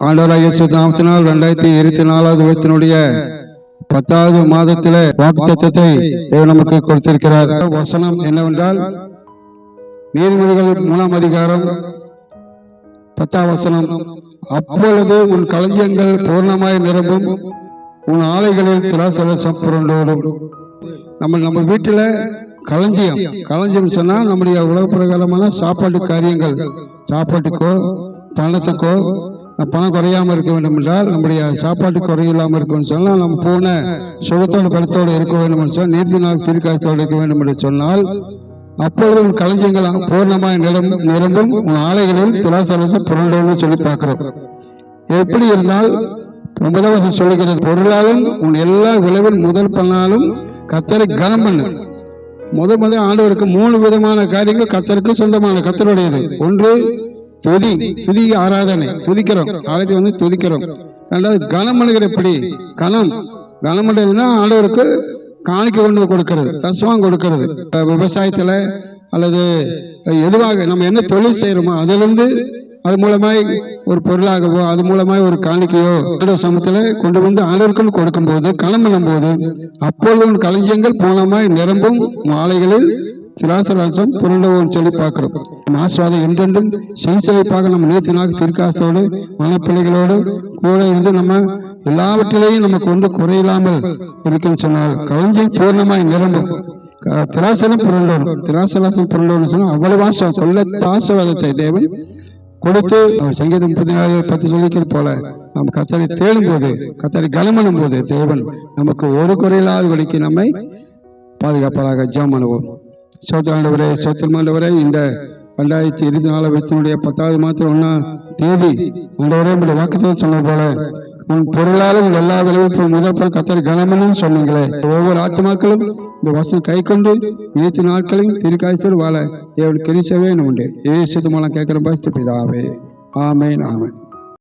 ஆண்டவராக இயேசு நாமத்தினால் ரெண்டாயிரத்தி இருபத்தி நாலாவது வருஷத்தினுடைய பத்தாவது மாதத்தில வாக்குத்தத்தத்தை தேவன் நமக்கு கொடுத்திருக்கிறார். வசனம் என்னவென்றால் நீதிமொழிகள் மூணாம் அதிகாரம் பத்தாம் வசனம் அப்பொழுது உன் களஞ்சியங்கள் பூர்ணமாய் நிரம்பும் உன் ஆலைகளில் திராசரசம் புரண்டோடும். நம்ம நம்ம வீட்டில் களஞ்சியம் களஞ்சியம் சொன்னால் நம்முடைய உலக பிரகாரமான சாப்பாட்டு காரியங்கள் சாப்பாட்டுக்கோ பணத்துக்கோ பணம் குறையாம இருக்க வேண்டும் என்றால் நம்முடைய சாப்பாட்டு குறையில்லாமல் இருக்கணும்னு சொன்னால் நம்ம போன சுகத்தோடு பலத்தோடு இருக்க வேண்டும் என்று சொன்னால் நீர்த்தி நாள் திருக்காயத்தோடு இருக்க வேண்டும் என்று சொன்னால் அப்பொழுது உன் களஞ்சியங்கள் பூர்ணமாய் நிரம் நிரம்பும் உன் ஆலைகளில் துலாசலசம் புரண்டோம்னு சொல்லி பார்க்கிறோம். எப்படி இருந்தால் முதலவசம் சொல்லுகிறது பொருளாலும் உன் எல்லா விளைவின் முதல் பண்ணாலும் கத்தரை கனம் பண்ணு. முதல் முதல் ஆண்டவருக்கு மூணு விதமான காரியங்கள் கத்தருக்கு சொந்தமான கத்தருடையது ஒன்று துதி துதி. ஆராதனை. துதிக்கிறோம். ஆலயத்தை வந்து துதிக்கிறோம். ரெண்டாவது கனம் எப்படி? கனம். கனம் பண்ணுறதுன்னா ஆண்டவருக்கு காணிக்கை கொண்டு கொடுக்கிறது தசவம் கொடுக்கிறது. விவசாயத்துல அல்லது எதுவாக நம்ம என்ன தொழில் செய்யறோமோ அதிலிருந்து அது மூலமாய் ஒரு பொருளாகவோ அது மூலமாய் ஒரு காணிக்கையோ ஆண்டவர் சமத்துல கொண்டு வந்து ஆண்டவருக்குன்னு கொடுக்கும்போது களம் பண்ணும்போது அப்பொழுது உன் களஞ்சியங்கள் பூனமாய் நிரம்பும் மாலைகளில் சிராசராசம் புரண்டவும் சொல்லி பார்க்கிறோம். ஆஸ்வாதம் என்றென்றும் செல்செழிப்பாக நம்ம நேர்த்தினாக திருக்காசத்தோடு மனப்பிள்ளைகளோடு கூட இருந்து நம்ம எல்லாவற்றிலேயும் நமக்கு ஒன்று குறையில்லாமல் இருக்குன்னு சொன்னால் களஞ்சியம் பூர்ணமாய் நிரம்பும். க- திராசனம் புரண்டோடும் திராசலாசம் புரண்டோடும் சொன்னால் அவ்வளவு ஆசம் கொள்ள தாசவாதத்தை தேவன் கொடுத்து சங்கீதம் முப்பத்தி நாலு பத்து சொல்லிக்கிற போல நாம் கத்தரை தேடும் போது கத்தரை கனமனும் போது தேவன் நமக்கு ஒரு குறையில்லாத வழிக்கு நம்மை பாதுகாப்பாக ஜாம் அனுபவம் சோத்திராண்டவரே சோத்திரமாண்டவரே இந்த ரெண்டாயிரத்தி இருபத்தி நாலு வயசினுடைய பத்தாவது மாதம் ஒன்னா தேதி ஆண்டவரே உங்களுடைய வாக்குத்தம் சொன்ன போல உன் பொருளாலும் எல்லா விளைவிப்பும் முதல் பணம் கத்தர் கனமனும் சொன்னீங்களே. ஒவ்வொரு ஆத்மாக்களும் இந்த வசனம் கை கொண்டு நேற்று நாட்களையும் திருக்காய்ச்சல் வாழ தேவன் கிரிசவே உண்டு ஏசு மூலம் கேட்கிற பஸ்து பிதாவே. ஆமேன் ஆமேன்.